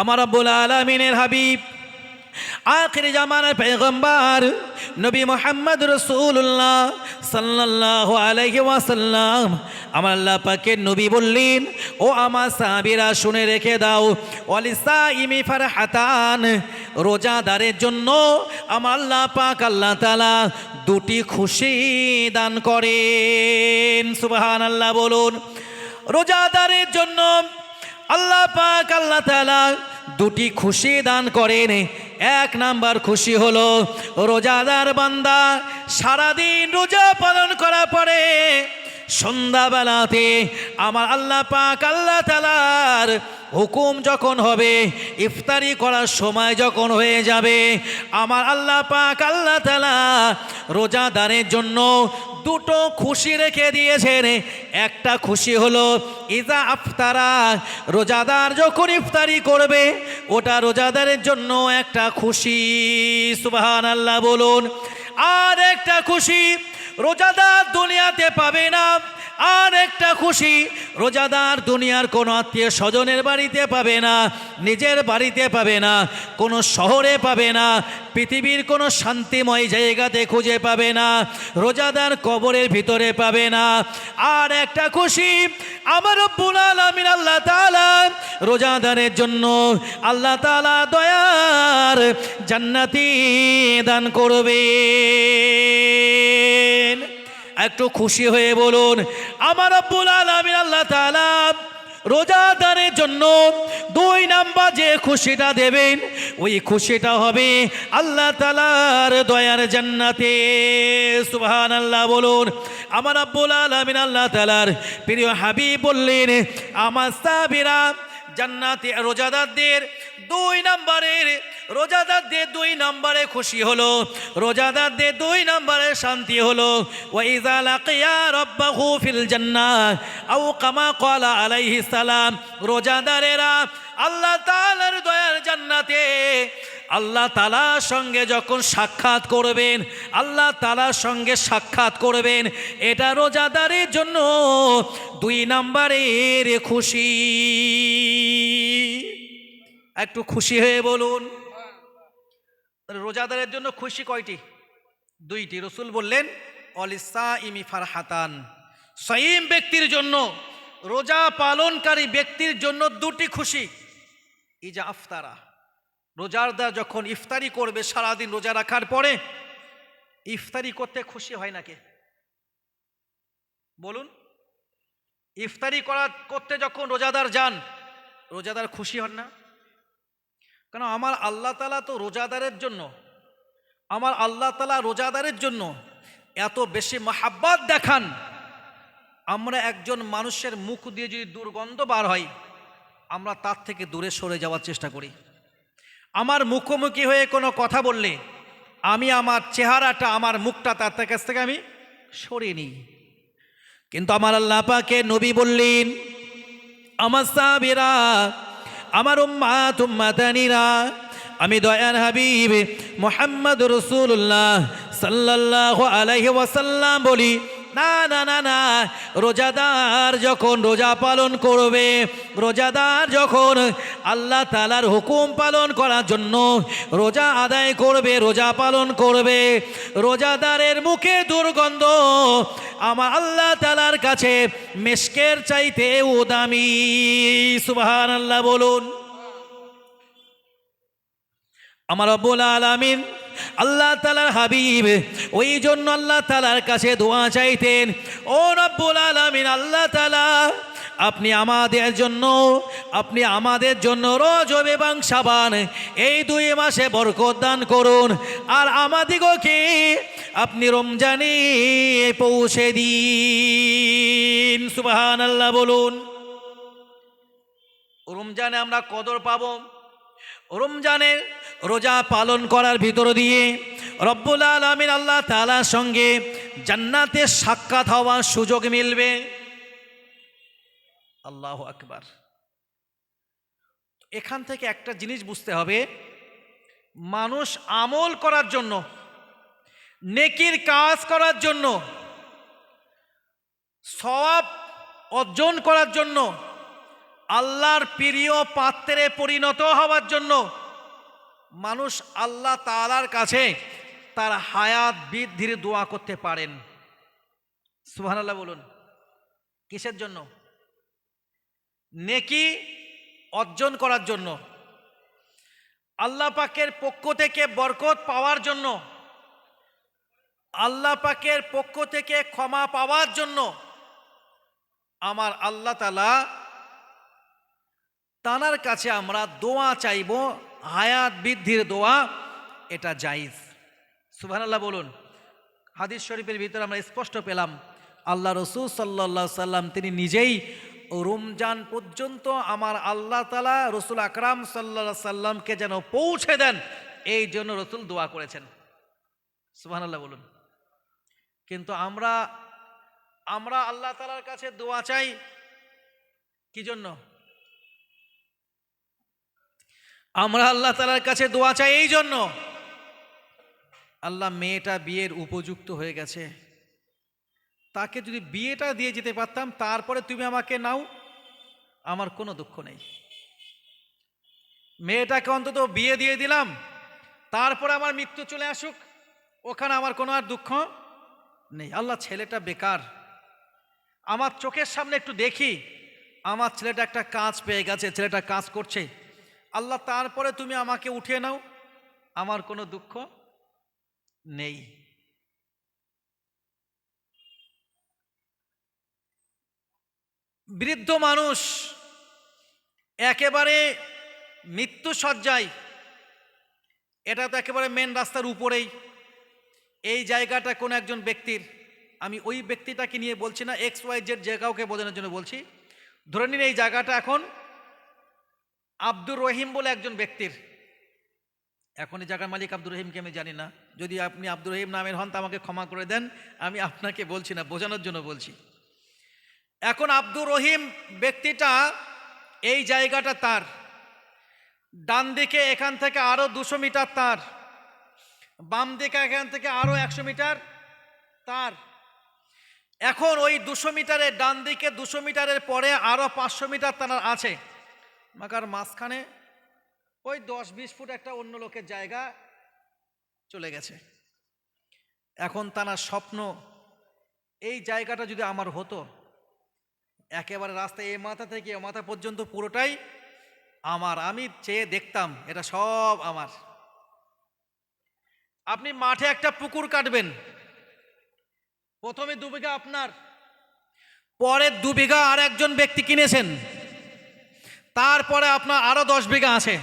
আমার আব্বুল আলমিনের হাবিব, আখির জামানের পেগম্বার নবী মোহাম্মদ রসুল্লাহ সাল্লাহ আলহি ওয়াসাল্লাম আমার আল্লাহ পাকে নবী বললেন, ও আমার সাহাবিরা, শুনে রেখে দাও ওয়ালিসা ইমি ফার হাতান রোজাদারের জন্য আমার আল্লাহ পাক আল্লাহ তালা দুটি খুশি দান করেন। সুবাহান আল্লাহ বলুন, রোজাদারের জন্য আল্লাহ পাক, আল্লাহ তালা দুটি খুশি দান করেন। এক নাম্বার খুশি হলো রোজাদার বান্দা সারাদিন রোজা পালন করার পরে সন্ধ্যাবেলাতে আমার আল্লাহ পাক, আল্লাহ তালার হুকুম যখন হবে, ইফতারি করার সময় যখন হয়ে যাবে, আমার আল্লাহ পাক, আল্লাহ তালা রোজাদারের জন্য দুটো খুশি রেখে দিয়েছেন। একটা খুশি হলো, ইজা আফতারা, রোজাদার যখন ইফতারি করবে, ওটা রোজাদারের জন্য একটা খুশি। সুবাহান আল্লাহ বলুন। আর একটা খুশি রোজাদার দুনিয়াতে পাবে না। আর একটা খুশি, রোজাদার দুনিয়ার কোনো আত্মীয় স্বজনের বাড়িতে পাবে না, নিজের বাড়িতে পাবে না, কোনো শহরে পাবে না, পৃথিবীর কোনো শান্তিময় জায়গাতে খুঁজে পাবে না, রোজাদার কবরের ভিতরে পাবে না। আর একটা খুশি, আমার রব্বুল আলামিন আল্লাহ তাআলা রোজাদারের জন্য আল্লাহ তাআলা দয়ার জান্নাতি দান করবেন একটু খুশি হয়ে বলুন, আমার আব্বুল আলমিন আল্লাহ তাআলা রোজাদারের জন্য দুই নাম্বার যে খুশিটা দেবেন, ওই খুশিটা হবে আল্লাহ তালার দয়ার জান্নাতে। সুবহান আল্লাহ বলুন, আমার আব্বুল আলমিন আল্লাহ তালার প্রিয় হাবিব বললেন, আমার সাবিরা জান্নাতে রোজাদারদের দুই নম্বরের রোজাদারদের দুই নম্বরে খুশি হলো রোজাদারদের দুই নম্বরে শান্তি হলো। ওয়াইজা সালাম, রোজাদারেরা আল্লাহ তাআলার দয়ার জান্নাতে, আল্লাহ তালার সঙ্গে যখন সাক্ষাৎ করবেন, আল্লাহ তালার সঙ্গে সাক্ষাৎ করবেন, এটা রোজাদারের জন্য দুই নাম্বারের খুশি। একটু খুশি হয়ে বলুন। রোজাদারের জন্য খুশি কয়টি? দুইটি। রসুল বললেন অলিসা ইমি ফারহাতান। সঈম ব্যক্তির জন্য, রোজা পালনকারী ব্যক্তির জন্য দুটি খুশি। ইজা আফতারা। রোজারদা যখন ইফতারি করবে সারাদিন রোজা রাখার পরে, ইফতারি করতে খুশি হয় নাকি? বলুন। ইফতারি করা, করতে যখন রোজাদার যান, রোজাদার খুশি হন না? কেন আমার আল্লাহ তালা তো রোজাদারের জন্য। আমার আল্লাহ তালা রোজাদারের জন্য এত বেশি মাহাব্বাত দেখান। আমরা একজন মানুষের মুখ দিয়ে যদি দুর্গন্ধ বার হয়, আমরা তার থেকে দূরে সরে যাওয়ার চেষ্টা করি। আমার মুখোমুখি হয়ে কোনো কথা বললে, আমি আমার চেহারাটা, আমার মুখটা তার কাছ থেকে আমি সরিয়ে নিই। কিন্তু আমার আল্লাহ পাকে নবী বললেন, আমার সাবিরা আমার উম্মা তুম্মাতানিরা আমি দয়ান হাবিব মোহাম্মদ রসুল্লাহ সাল্লাহ আলাইহি ওয়াসাল্লাম বলি না না না না। রোজাদার যখন রোজা পালন করবে, রোজাদার যখন আল্লাহ তালার হুকুম পালন করার জন্য রোজা আদায় করবে, রোজা পালন করবে, রোজাদারের মুখে দুর্গন্ধ আমার আল্লাহ তালার কাছে মেশকের চাইতে উদামি। সুবাহান আল্লাহ বলুন। আমার আব্বুল আলামিন আল্লাহ তালার হাবিব, ওই জন্য আল্লাহ তালার কাছে দোয়া চাইতেন, ও রব্বুল আলামিন, আল্লাহ তালা আপনি আমাদের জন্য, আপনি আমাদের জন্য রজব এবং সাবান এই দুই মাসে বরকত দান করুন। আর আমাদিগকে আপনি রমজানে পৌঁছে দিন। সুবাহান আল্লাহ বলুন। রমজানে আমরা কদর পাবো। রমজানের রোজা পালন করার ভিতর দিয়ে রব্বুল আলমিন আল্লাহ তালার সঙ্গে জান্নাতে সাক্ষাৎ হওয়ার সুযোগ মিলবে। আল্লাহ আকবার। এখান থেকে একটা জিনিস বুঝতে হবে, মানুষ আমল করার জন্য, নেকির কাজ করার জন্য, সওয়াব অর্জন করার জন্য আল্লাহর প্রিয় পাত্রে পরিণত হওয়ার জন্য মানুষ আল্লাহ তাআলার কাছে তার হায়াত বৃদ্ধির দোয়া করতে পারেন। সুবহানাল্লাহ বলুন, কিসের জন্য? নেকি অর্জন করার জন্য। আল্লাহ পাকের পক্ষ থেকে বরকত পাওয়ার জন্য। আল্লাহ পাকের পক্ষ থেকে ক্ষমা পাওয়ার জন্য। আমার আল্লাহ তালা তানার কাছে আমরা দোয়া চাইব, হায়াত বৃদ্ধির দোয়া, এটা জাইজ সুবহানাল্লাহ বলুন। হাদিস শরীফের ভিতরে আমরা স্পষ্ট পেলাম, আল্লাহ রসুল সাল্লা সাল্লাম তিনি নিজেই রমজান পর্যন্ত আমার আল্লাহ তালা রসুল আকরাম সাল্লা সাল্লামকে যেন পৌঁছে দেন, এই জন্য রসুল দোয়া করেছেন। সুবহানাল্লাহ বলুন। কিন্তু আমরা আমরা আল্লাহ তালার কাছে দোয়া চাই, কি জন্য? আমরা আল্লাহ তালার কাছে দোয়া চাই এই জন্য। আল্লাহ মেয়েটা বিয়ের উপযুক্ত হয়ে গেছে। তাকে যদি বিয়েটা দিয়ে যেতে পারতাম, তারপরে তুমি আমাকে নাও, আমার কোনো দুঃখ নেই। মেয়েটাকে অন্তত বিয়ে দিয়ে দিলাম, তারপরে আমার মৃত্যু চলে আসুক, ওখানে আমার কোনো আর দুঃখ নেই। আল্লাহ ছেলেটা বেকার। আমার চোখের সামনে একটু দেখি, আমার ছেলেটা একটা কাজ পেয়ে গেছে, ছেলেটা কাজ করছে। আল্লাহ তারপরে তুমি আমাকে উঠিয়ে নাও। আমার কোনো দুঃখ নেই। বৃদ্ধ মানুষ একেবারে মৃত্যু সজ্জায় এটা তো একেবারে মেন রাস্তার উপরেই। এই জায়গাটা কোনো একজন ব্যক্তির, আমি ওই ব্যক্তিটাকে নিয়ে বলছি না এক্স ওয়াই জেড যে কাউকে বোঝানোর জন্য বলছি। ধরে নিন এই জায়গাটা এখন আব্দুর রহিম বলে একজন ব্যক্তির। এখন এই জায়গার মালিক আব্দুর রহিমকে আমি জানি না। যদি আপনি আব্দুর রহিম নামের হন, তা আমাকে ক্ষমা করে দেন। আমি আপনাকে বলছি না, বোঝানোর জন্য বলছি। এখন আব্দুর রহিম ব্যক্তিটা এই জায়গাটা তার। ডান দিকে এখান থেকে আরও দুশো মিটার তার। বাম দিকে এখান থেকে আরও একশো মিটার তার। এখন ওই দুশো মিটারের ডান দিকে দুশো মিটারের পরে আরও পাঁচশো মিটার তার আছে। মাকার মাঝখানে ওই দশ বিশ ফুট একটা অন্য লোকের জায়গা চলে গেছে। এখন তার স্বপ্ন, এই জায়গাটা যদি আমার হতো, একেবারে রাস্তায় এ মাথা থেকে এ মাথা পর্যন্ত পুরোটাই আমার, আমি চেয়ে দেখতাম এটা সব আমার। আপনি মাঠে একটা পুকুর কাটবেন, প্রথমে দু বিঘা আপনার পরের দু বিঘা আর একজন ব্যক্তি কিনেছেন। তারপরে আপনার আরও দশ বিঘা আছে।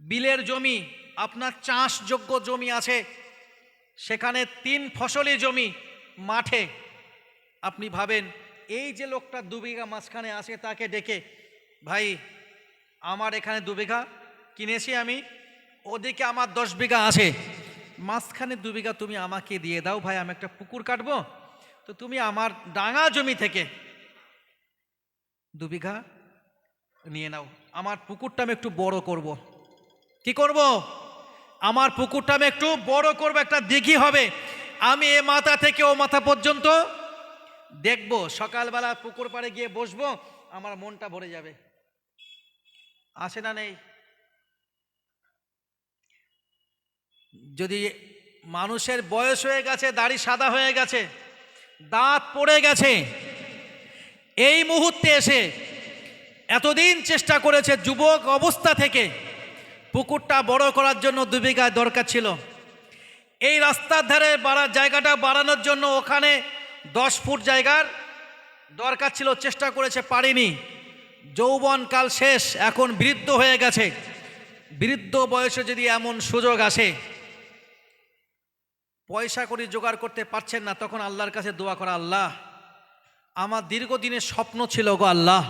বিলের জমি, আপনার চাষযোগ্য জমি আছে। সেখানে তিন ফসলি জমি মাঠে। আপনি ভাবেন, এই যে লোকটা দু বিঘা মাঝখানে আছে তাকে ডেকে, ভাই, আমার এখানে দু বিঘা কিনেছি আমি, ওদিকে আমার দশ বিঘা আছে। মাঝখানে দু বিঘা তুমি আমাকে দিয়ে দাও, ভাই, আমি একটা পুকুর কাটবো। তো তুমি আমার ডাঙা জমি থেকে দু বিঘা নিয়ে নাও। আমার পুকুরটা আমি একটু বড় করব। কি করব? আমার পুকুরটা আমি একটু বড় করব, একটা দিঘি হবে। আমি এ মাথা থেকে ও মাথা পর্যন্ত দেখব। সকালবেলা পুকুর পাড়ে গিয়ে বসবো, আমার মনটা ভরে যাবে। আসে না নেই। যদি মানুষের বয়স হয়ে গেছে, দাড়ি সাদা হয়ে গেছে, দাঁত পড়ে গেছে, এই মুহূর্তে এসে এতদিন চেষ্টা করেছে যুবক অবস্থা থেকে। পুকুরটা বড় করার জন্য দু বিঘা দরকার ছিল। এই রাস্তার ধারে বাড়া, জায়গাটা বাড়ানোর জন্য ওখানে দশ ফুট জায়গার দরকার ছিল, চেষ্টা করেছে, পারিনি। যৌবনকাল শেষ, এখন বৃদ্ধ হয়ে গেছে। বৃদ্ধ বয়সে যদি এমন সুযোগ আসে, পয়সা করে জোগাড় করতে পারছেন না, তখন আল্লাহর কাছে দোয়া করা, আল্লাহ, আমার দীর্ঘদিনের স্বপ্ন ছিল গো আল্লাহ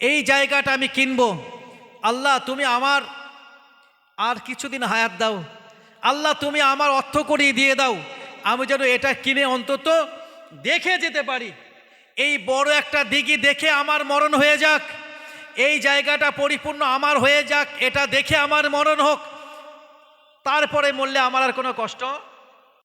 এই জায়গাটা আমি কিনবো। আল্লাহ, তুমি আমার আর কিছুদিন হায়াত দাও। আল্লাহ, তুমি আমার অর্থ করিয়ে দিয়ে দাও। আমি যেন এটা কিনে অন্তত দেখে যেতে পারি। এই বড় একটা দিঘি দেখে আমার মরণ হয়ে যাক। এই জায়গাটা পরিপূর্ণ আমার হয়ে যাক। এটা দেখে আমার মরণ হোক। তারপরে মরলে আমার আর কোনো কষ্ট